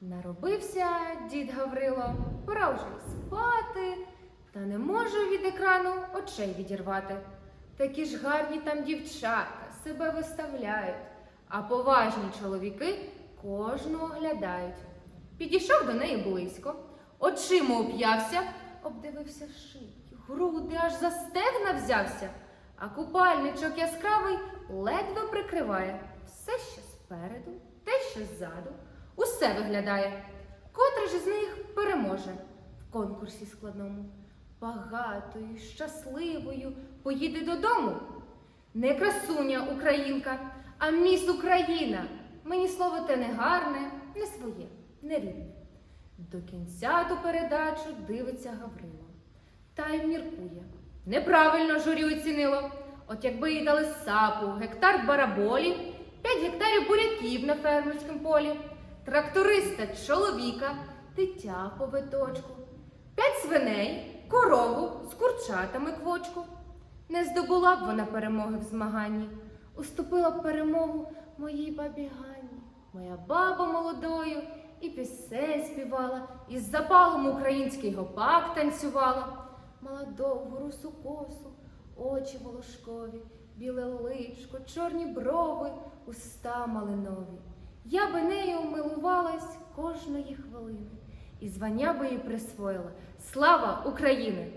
Наробився дід Гаврило, пора вже й спати, та не може від екрану очей відірвати. Такі ж гарні там дівчата себе виставляють, а поважні чоловіки кожну оглядають. Підійшов до неї близько, очима уп'явся, обдивився шию, груди аж за стегна взявся, а купальничок яскравий ледве прикриває все, що спереду, те, що ззаду, усе виглядає. Котрий ж із них переможе в конкурсі складному. Багатою, щасливою поїде додому. Не красуня українка, а міс Україна. Мені слово те не гарне, не своє, не рідне. До кінця ту передачу дивиться Гаврило. Та й міркує. Неправильно журі оцінило. От якби їй дали сапу, гектар бараболі, п'ять гектарів буряків на фермерському полі, тракториста чоловіка, дитя по виточку, п'ять свиней, корову з курчатами квочку. Не здобула б вона перемоги в змаганні, уступила б перемогу моїй бабі Ганні. Моя баба молодою і пісень співала, і з запалом український гопак танцювала. Мала довгу русу косу, очі волошкові, біле личко, чорні брови, уста малинові. Я би нею милувалась кожної хвилини, і звання би їй присвоїла. Слава України!